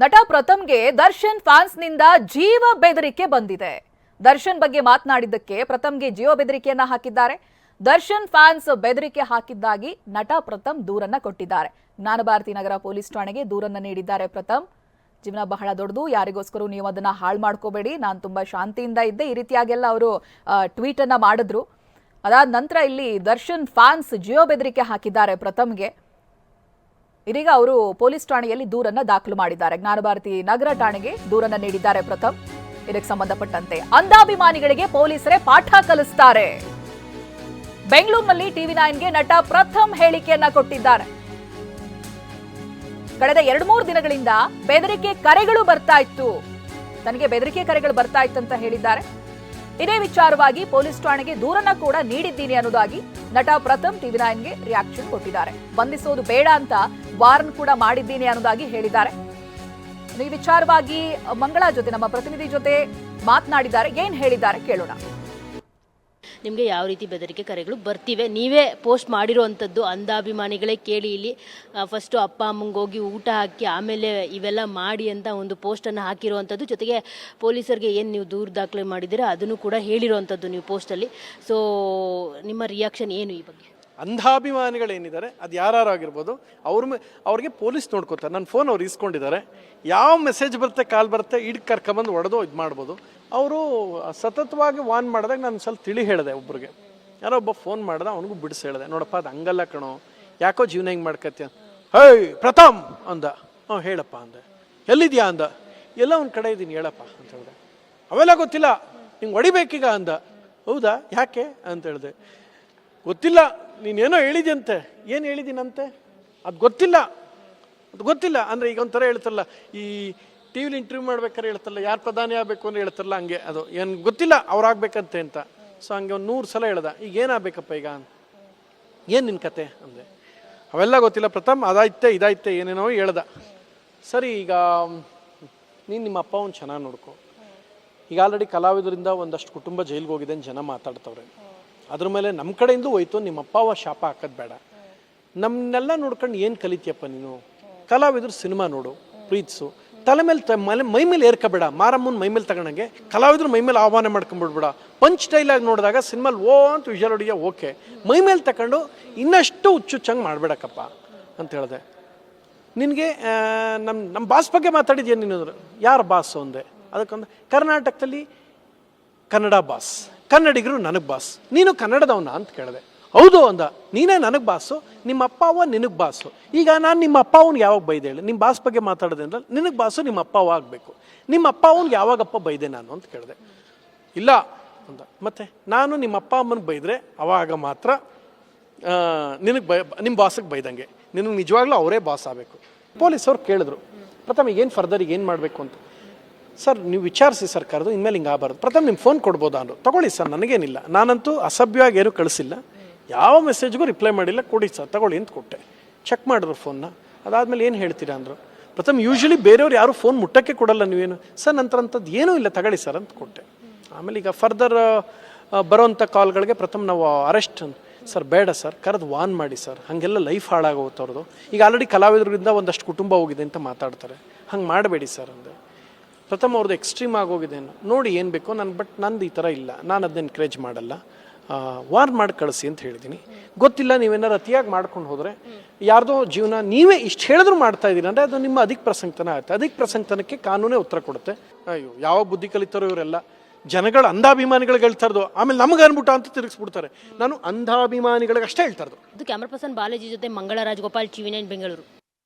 ನಟ ಪ್ರಥಮ್ಗೆ ದರ್ಶನ್ ಫ್ಯಾನ್ಸ್ನಿಂದ ಜೀವ ಬೆದರಿಕೆ ಬಂದಿದೆ. ದರ್ಶನ್ ಬಗ್ಗೆ ಮಾತನಾಡಿದ್ದಕ್ಕೆ ಪ್ರಥಮ್ಗೆ ಜೀವ ಬೆದರಿಕೆಯನ್ನ ಹಾಕಿದ್ದಾರೆ. ದರ್ಶನ್ ಫ್ಯಾನ್ಸ್ ಬೆದರಿಕೆ ಹಾಕಿದ್ದಾಗಿ ನಟ ಪ್ರಥಮ್ ದೂರನ್ನ ಕೊಟ್ಟಿದ್ದಾರೆ. ಜ್ಞಾನಭಾರತಿ ನಗರ ಪೊಲೀಸ್ ಠಾಣೆಗೆ ದೂರನ್ನ ನೀಡಿದ್ದಾರೆ ಪ್ರಥಮ್. ಜೀವನ ಬಹಳ ದೊಡ್ಡದು, ಯಾರಿಗೋಸ್ಕರ ನೀವು ಅದನ್ನ ಹಾಳು ಮಾಡ್ಕೋಬೇಡಿ. ನಾನು ತುಂಬಾ ಶಾಂತಿಯಿಂದ ಇದ್ದೆ. ಈ ರೀತಿಯಾಗೆಲ್ಲ ಅವರು ಟ್ವೀಟ್ ಅನ್ನ ಮಾಡಿದ್ರು. ಅದಾದ ನಂತರ ಇಲ್ಲಿ ದರ್ಶನ್ ಫ್ಯಾನ್ಸ್ ಜಿಯೋ ಬೆದರಿಕೆ ಹಾಕಿದ್ದಾರೆ ಪ್ರಥಮ್ಗೆ. ಇದೀಗ ಅವರು ಪೊಲೀಸ್ ಠಾಣೆಯಲ್ಲಿ ದೂರನ್ನ ದಾಖಲು ಮಾಡಿದ್ದಾರೆ. ಜ್ಞಾನಭಾರತಿ ನಗರ ಠಾಣೆಗೆ ದೂರನ್ನ ನೀಡಿದ್ದಾರೆ ಪ್ರಥಮ್. ಇದಕ್ಕೆ ಸಂಬಂಧಪಟ್ಟಂತೆ ಅಂಧಾಭಿಮಾನಿಗಳಿಗೆ ಪೊಲೀಸರೇ ಪಾಠ ಕಲಿಸ್ತಾರೆ. ಬೆಂಗಳೂರಿನಲ್ಲಿ ಟಿವಿ ನೈನ್ಗೆ ನಟ ಪ್ರಥಮ್ ಹೇಳಿಕೆಯನ್ನ ಕೊಟ್ಟಿದ್ದಾರೆ. ಕಳೆದ ಎರಡು ಮೂರು ದಿನಗಳಿಂದ ಬೆದರಿಕೆ ಕರೆಗಳು ಬರ್ತಾ ಇತ್ತು. ತನಗೆ ಬೆದರಿಕೆ ಕರೆಗಳು ಬರ್ತಾ ಇತ್ತಂತ ಹೇಳಿದ್ದಾರೆ. ಇದೇ ವಿಚಾರವಾಗಿ ಪೊಲೀಸ್ ಠಾಣೆಗೆ ದೂರನ್ನ ಕೂಡ ನೀಡಿದ್ದೀನಿ ಅನ್ನೋದಾಗಿ ನಟ ಪ್ರಥಮ್ ಟಿವಿ ನೈನ್ಗೆ ರಿಯಾಕ್ಷನ್ ಕೊಟ್ಟಿದ್ದಾರೆ. ಬಂಧಿಸೋದು ಬೇಡ ಅಂತ ವಾರ್ನ್ ಕೂಡ ಮಾಡಿದ್ದೀನಿ ಅನ್ನೋದಾಗಿ ಹೇಳಿದ್ದಾರೆ. ಈ ವಿಚಾರವಾಗಿ ಮಂಗಳಾ ಜೊತೆ ನಮ್ಮ ಪ್ರತಿನಿಧಿ ಜೊತೆ ಮಾತನಾಡಿದ್ದಾರೆ. ಏನ್ ಹೇಳಿದ್ದಾರೆ ಕೇಳೋಣ. ನಿಮಗೆ ಯಾವ ರೀತಿ ಬೆದರಿಕೆ ಕರೆಗಳು ಬರ್ತಿವೆ? ನೀವೇ ಪೋಸ್ಟ್ ಮಾಡಿರುವಂಥದ್ದು ಅಂಧಾಭಿಮಾನಿಗಳೇ ಕೇಳಿ ಇಲ್ಲಿ. ಫಸ್ಟು ಅಪ್ಪ ಅಮ್ಮಂಗೆ ಹೋಗಿ ಊಟ ಹಾಕಿ, ಆಮೇಲೆ ಇವೆಲ್ಲ ಮಾಡಿ ಅಂತ ಒಂದು ಪೋಸ್ಟನ್ನು ಹಾಕಿರುವಂಥದ್ದು ಜೊತೆಗೆ ಪೊಲೀಸರಿಗೆ ಏನು ನೀವು ದೂರು ದಾಖಲೆ ಮಾಡಿದ್ದೀರಾ, ಅದನ್ನು ಕೂಡ ಹೇಳಿರುವಂಥದ್ದು ನೀವು ಪೋಸ್ಟಲ್ಲಿ ಸೊ ನಿಮ್ಮ ರಿಯಾಕ್ಷನ್ ಏನು ಈ ಬಗ್ಗೆ? ಅಂಧಾಭಿಮಾನಿಗಳೇನಿದ್ದಾರೆ, ಅದು ಯಾರಾಗಿರ್ಬೋದು ಅವ್ರ ಮೇ, ಅವ್ರಿಗೆ ಪೊಲೀಸ್ ನೋಡ್ಕೋತಾರೆ. ನನ್ನ ಫೋನ್ ಅವ್ರು ಇಸ್ಕೊಂಡಿದ್ದಾರೆ ಯಾವ ಮೆಸೇಜ್ ಬರುತ್ತೆ, ಕಾಲ್ ಬರುತ್ತೆ, ಇಡ್ ಕರ್ಕೊಂಬಂದು ಹೊಡೆದು ಇದು ಮಾಡ್ಬೋದು. ಅವರು ಸತತವಾಗಿ ವಾನ್ ಮಾಡಿದಾಗ ನಾನು ಸ್ವಲ್ಪ ತಿಳಿ ಹೇಳಿದೆ ಒಬ್ರಿಗೆ. ಯಾರೋ ಒಬ್ಬ ಫೋನ್ ಮಾಡಿದ, ಅವನಿಗೂ ಬಿಡಿಸಿ ಹೇಳಿದೆ. ನೋಡಪ್ಪ, ಅದು ಹಂಗಲ್ಲ ಕಣೋ. ಯಾಕೋ ಜೀವನ ಹೆಂಗೆ ಮಾಡ್ಕತ್ತೆ ಹೇಯ್ ಪ್ರಥಮ್ ಅಂದ. ಹ್ಞೂ ಹೇಳಪ್ಪ, ಅಂದೆ. ಎಲ್ಲಿದ್ಯಾ? ಅಂದ. ಎಲ್ಲ ಅವ್ನ ಕಡೆ ಇದ್ದೀನಿ, ಹೇಳಪ್ಪ, ಅಂತ ಹೇಳಿದೆ. ಅವೆಲ್ಲ ಗೊತ್ತಿಲ್ಲ. ಹಿಂಗೆ ಹೊಡಿಬೇಕೀಗ? ಅಂದ. ಹೌದಾ? ಯಾಕೆ? ಅಂತ ಹೇಳಿದೆ. ಗೊತ್ತಿಲ್ಲ, ನೀನೇನೋ ಹೇಳಿದ್ಯಂತೆ. ಏನು ಹೇಳಿದ್ದೀನಂತೆ? ಅದು ಗೊತ್ತಿಲ್ಲ. ಅದು ಗೊತ್ತಿಲ್ಲ. ಅಂದರೆ ಈಗ ಒಂಥರ ಹೇಳ್ತಲ್ಲ ಈ ಟಿ ವಿಲಿ ಇಂಟರ್ವ್ಯೂ ಮಾಡ್ಬೇಕಾದ್ರೆ ಹೇಳ್ತಲ್ಲ ಯಾರು ಪ್ರಧಾನಿ ಆಗಬೇಕು ಅಂತ ಹೇಳ್ತಾರಲ್ಲ ಹಂಗೆ. ಅದು ಏನು ಗೊತ್ತಿಲ್ಲ, ಅವ್ರಾಗಬೇಕಂತೆ ಅಂತ. ಸೊ ಹಂಗೆ ಒಂದು ನೂರು ಸಲ ಹೇಳ್ದ, ಈಗ ಏನಾಗಬೇಕಪ್ಪ ಈಗ? ಏನು ನಿನ್ನ ಕತೆ? ಅಂದೆ. ಅವೆಲ್ಲ ಗೊತ್ತಿಲ್ಲ, ಪ್ರಥಮ್ ಅದಾಯ್ತೆ, ಇದಾಯ್ತೆ, ಏನೇನೋ ಹೇಳ್ದ. ಸರಿ, ಈಗ, ನೀನು ನಿಮ್ಮ ಅಪ್ಪ ಒಂದು ಚೆನ್ನಾಗಿ ನೋಡ್ಕೊ. ಈಗ ಆಲ್ರೆಡಿ ಕಲಾವಿದರಿಂದ ಒಂದಷ್ಟು ಕುಟುಂಬ ಜೈಲಿಗೆ ಹೋಗಿದೆ ಅಂತ ಜನ ಮಾತಾಡ್ತವ್ರೆ. ಅದ್ರ ಮೇಲೆ ನಮ್ಮ ಕಡೆಯಿಂದ ಹೋಯ್ತು ನಿಮ್ಮ ಅವ ಶಾಪ ಹಾಕೋದು ಬೇಡ. ನಮ್ಮನ್ನೆಲ್ಲ ನೋಡ್ಕೊಂಡು ಏನು ಕಲಿತೀಯಪ್ಪ ನೀನು? ಕಲಾವಿದ್ರು ಸಿನಿಮಾ ನೋಡು, ಪ್ರೀತಿಸು. ತಲೆ ಮೇಲೆ ಮಲೆ ಮೈ ಮೇಲೆ ಏರ್ಕಬೇಡ, ಮಾರಮ್ಮನ ಮೈ ಮೇಲೆ ತಗೊಂಡಂಗೆ. ಕಲಾವಿದ್ರು ಮೈ ಮೇಲೆ ಆಹ್ವಾನ ಮಾಡ್ಕೊಂಡ್ಬಿಡ್ಬೇಡ ಪಂಚ್ ಡೈಲಾಗ್ ನೋಡಿದಾಗ ಸಿನಿಮಾಲ್ ಓ ಅಂತ ವಿಜಲ್ ಹೊಡಿಯ ಓಕೆ. ಮೈ ಮೇಲೆ ತಗೊಂಡು ಇನ್ನಷ್ಟು ಹುಚ್ಚುಚ್ಚಂಗೆ ಮಾಡಬೇಡಕ್ಕಪ್ಪ ಅಂತ ಹೇಳಿದೆ. ನಿನಗೆ ನಮ್ಮ ನಮ್ಮ ಬಾಸ್ ಬಗ್ಗೆ ಮಾತಾಡಿದ್ಯಾ ನೀನು ಯಾರು ಬಾಸ್ ಅಂದೆ? ಅದಕ್ಕೊಂದು ಕರ್ನಾಟಕದಲ್ಲಿ ಕನ್ನಡ ಬಾಸ್. ಕನ್ನಡಿಗರು ನನಗೆ ಬಾಸ್. ನೀನು ಕನ್ನಡದವನ ಅಂತ ಕೇಳಿದೆ. ಹೌದು ಅಂದ. ನೀನೇ ನನಗೆ ಬಾಸು, ನಿಮ್ಮ ಅಪ್ಪ ಅವ್ವ ನಿನಗೆ ಬಾಸು. ಈಗ ನಾನು ನಿಮ್ಮ ಅಪ್ಪ ಅವ್ನಿಗೆ ಯಾವಾಗ ಬೈದೆ ಹೇಳಿ? ನಿಮ್ಮ ಬಾಸ್ ಬಗ್ಗೆ ಮಾತಾಡೋದೆ ಅಂದ್ರೆ ನಿನಗೆ ಬಾಸು, ನಿಮ್ಮ ಅಪ್ಪ ಅವ ಆಗಬೇಕು. ನಿಮ್ಮ ಅಪ್ಪ ಅವ್ನಿಗೆ ಯಾವಾಗಪ್ಪ ಬೈದೆ ನಾನು ಅಂತ ಕೇಳಿದೆ. ಇಲ್ಲ ಅಂದ. ಮತ್ತೆ ನಾನು ನಿಮ್ಮ ಅಪ್ಪ ಅಮ್ಮನಿಗೆ ಬೈದರೆ ಅವಾಗ ಮಾತ್ರ ನಿನಗೆ ಬೈ ನಿಮ್ಮ ಬಾಸಿಗೆ ಬೈದಂಗೆ. ನಿನಗೆ ನಿಜವಾಗ್ಲೂ ಅವರೇ ಬಾಸ್ ಆಗಬೇಕು. ಪೊಲೀಸವ್ರು ಕೇಳಿದ್ರು. ಪ್ರಥಮ ಏನು ಫರ್ದರ್ ಏನು ಮಾಡಬೇಕು ಅಂತ. ಸರ್, ನೀವು ವಿಚಾರಿಸಿ ಸರ್ ಕರೆದು, ಇನ್ಮೇಲೆ ಹಿಂಗೆ ಆಗಬಾರ್ದು. ಪ್ರಥಮ ನಿಮ್ಮ ಫೋನ್ ಕೊಡ್ಬೋದಾ ಅಂದರು. ತಗೊಳ್ಳಿ ಸರ್, ನನಗೇನಿಲ್ಲ. ನಾನಂತೂ ಅಸಭ್ಯವಾಗಿ ಏನೂ ಕಳಿಸಿಲ್ಲ. ಯಾವ ಮೆಸೇಜ್ಗೂ ರಿಪ್ಲೈ ಮಾಡಿಲ್ಲ. ಕೊಡಿ ಸರ್, ತಗೊಳ್ಳಿ ಅಂತ ಕೊಟ್ಟೆ. ಚೆಕ್ ಮಾಡಿದ್ರು ಫೋನ್ನ ಅದಾದಮೇಲೆ ಏನು ಹೇಳ್ತೀರಾ ಅಂದರು. ಪ್ರಥಮ ಯೂಶ್ವಲಿ ಬೇರೆಯವ್ರು ಯಾರು ಫೋನ್ ಮುಟ್ಟಕ್ಕೆ ಕೊಡಲ್ಲ ನೀವೇನು. ಸರ್ ನಂತರ ಅಂಥದ್ದು ಏನೂ ಇಲ್ಲ. ತಗೊಳ್ಳಿ ಸರ್ ಅಂತ ಕೊಟ್ಟೆ. ಆಮೇಲೆ ಈಗ ಫರ್ದರ್ ಬರೋವಂಥ ಕಾಲ್ಗಳಿಗೆ ಪ್ರಥಮ ನಾವು ಅರೆಸ್ಟ್ ಸರ್, ಬೇಡ ಸರ್, ಕರೆದು ವಾನ್ ಮಾಡಿ ಸರ್. ಹಾಗೆಲ್ಲ ಲೈಫ್ ಹಾಳಾಗೋತವ್ರದ್ದು ಈಗ ಆಲ್ರೆಡಿ ಕಲಾವಿದರಿಂದ ಒಂದಷ್ಟು ಕುಟುಂಬ ಹೋಗಿದೆ ಅಂತ ಮಾತಾಡ್ತಾರೆ. ಹಂಗೆ ಮಾಡಬೇಡಿ ಸರ್ ಅಂದೆ. ಪ್ರಥಮ ಅವ್ರದ್ದು ಎಕ್ಸ್ಟ್ರೀಮ್ ಆಗೋಗಿದೆ. ನೋಡಿ ಏನು ಬೇಕೋ ನಾನು ಬಟ್ ನಂದು ಈ ಥರ ಇಲ್ಲ. ನಾನು ಅದನ್ನ ಎನ್ಕರೇಜ್ ಮಾಡಲ್ಲ. ವಾರ್ ಮಾಡಿ ಕಳಿಸಿ ಅಂತ ಹೇಳಿದ್ದೀನಿ ಗೊತ್ತಿಲ್ಲ ನೀವೇನಾರು ಅತಿಯಾಗಿ ಮಾಡ್ಕೊಂಡು ಹೋದರೆ ಯಾರ್ದೋ ಜೀವನ ನೀವೇ ಇಷ್ಟು ಹೇಳಿದ್ರು ಮಾಡ್ತಾ ಇದ್ದೀರಿ ಅಂದರೆ ಅದು ನಿಮ್ಮ ಅಧಿಕ ಪ್ರಸಂಗತನ ಆಗುತ್ತೆ ಅಧಿಕ ಪ್ರಸಂಗತನಕ್ಕೆ ಕಾನೂನೇ ಉತ್ತರ ಕೊಡುತ್ತೆ. ಅಯ್ಯೋ, ಯಾವ ಬುದ್ಧಿ ಕಲಿತಾರೋ ಇವರೆಲ್ಲ. ಜನಗಳು ಅಂಧಾಭಿಮಾನಿಗಳಿಗೆ ಹೇಳ್ತಾ ಇರೋದು. ಆಮೇಲೆ ನಮ್ಗೆ ಅನ್ಬಿಟ್ಟ ಅಂತ ತಿರುಗಿಸ್ಬಿಡ್ತಾರೆ. ನಾನು ಅಂಧಾಭಿಮಾನಿಗಳಿಗೆ ಅಷ್ಟೇ ಹೇಳ್ತಾ ಇರೋದು. ಇದು ಕ್ಯಾಮ್ರಾ ಪರ್ಸನ್ ಬಾಲಾಜಿ ಜೊತೆ ಮಂಗಳ ರಾಜಗೋಪಾಲ್ ಟಿವಿ ಬೆಂಗಳೂರು.